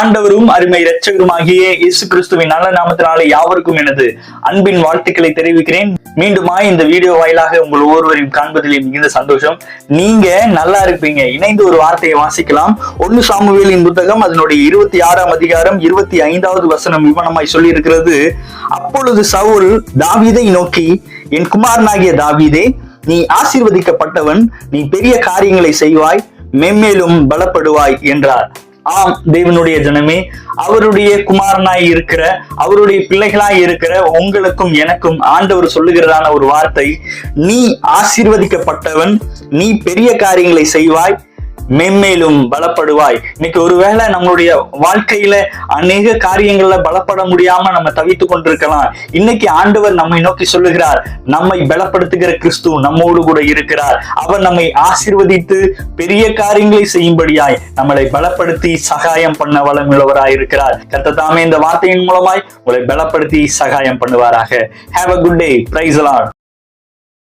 ஆண்டவரும் அருமை இரட்சகருமாகிய இயேசு கிறிஸ்துவின் நல்ல நாமத்தினாலே யாவருக்கும் எனது அன்பின் வாழ்த்துக்களை தெரிவிக்கிறேன். மீண்டுமா இந்த வீடியோ வாயிலாக உங்கள் ஒவ்வொருவரையும் காண்பதிலே மிகுந்த சந்தோஷம். நீங்க நல்லா இருப்பீங்க. இணைந்து ஒரு வார்த்தையை வாசிக்கலாம். ஒன்னு சாமுவேலின் புத்தகம் அதனுடைய இருபத்தி ஆறாம் அதிகாரம் இருபத்தி ஐந்தாவது வசனம் விவனமாய் சொல்லி இருக்கிறது அப்பொழுது சவுல் தாவீதை நோக்கி என் குமாரனாகிய தாவீதே நீ ஆசீர்வதிக்கப்பட்டவன் நீ பெரிய காரியங்களை செய்வாய் மென்மேலும் பலப்படுவாய் என்றார். ஆம் தேவனுடைய ஜனமே அவருடைய குமாரனாய் இருக்கிற அவருடைய பிள்ளைகளாய் இருக்கிற உங்களுக்கும் எனக்கும் ஆண்டவர் சொல்லுகிறதான ஒரு வார்த்தை. நீ ஆசீர்வதிக்கப்பட்டவன் நீ பெரிய காரியங்களை செய்வாய் மேன்மேலும் பலப்படுவாய். இன்னைக்கு ஒருவேளை நம்மளுடைய வாழ்க்கையில அநேக காரியங்கள்ல பலப்பட முடியாம நம்ம தவித்துக் கொண்டிருக்கலாம். இன்னைக்கு ஆண்டவர் நம்மை நோக்கி சொல்லுகிறார் நம்மை பலப்படுத்துகிற கிறிஸ்து நம்மோடு கூட இருக்கிறார். அவர் நம்மை ஆசிர்வதித்து பெரிய காரியங்களை செய்யும்படியாய் நம்மளை பலப்படுத்தி சகாயம் பண்ண வளமுள்ளவராய் இருக்கிறார். கர்த்தர் தாமே இந்த வார்த்தையின் மூலமாய் உங்களை பலப்படுத்தி சகாயம் பண்ணுவாராக. Have a good day praise lord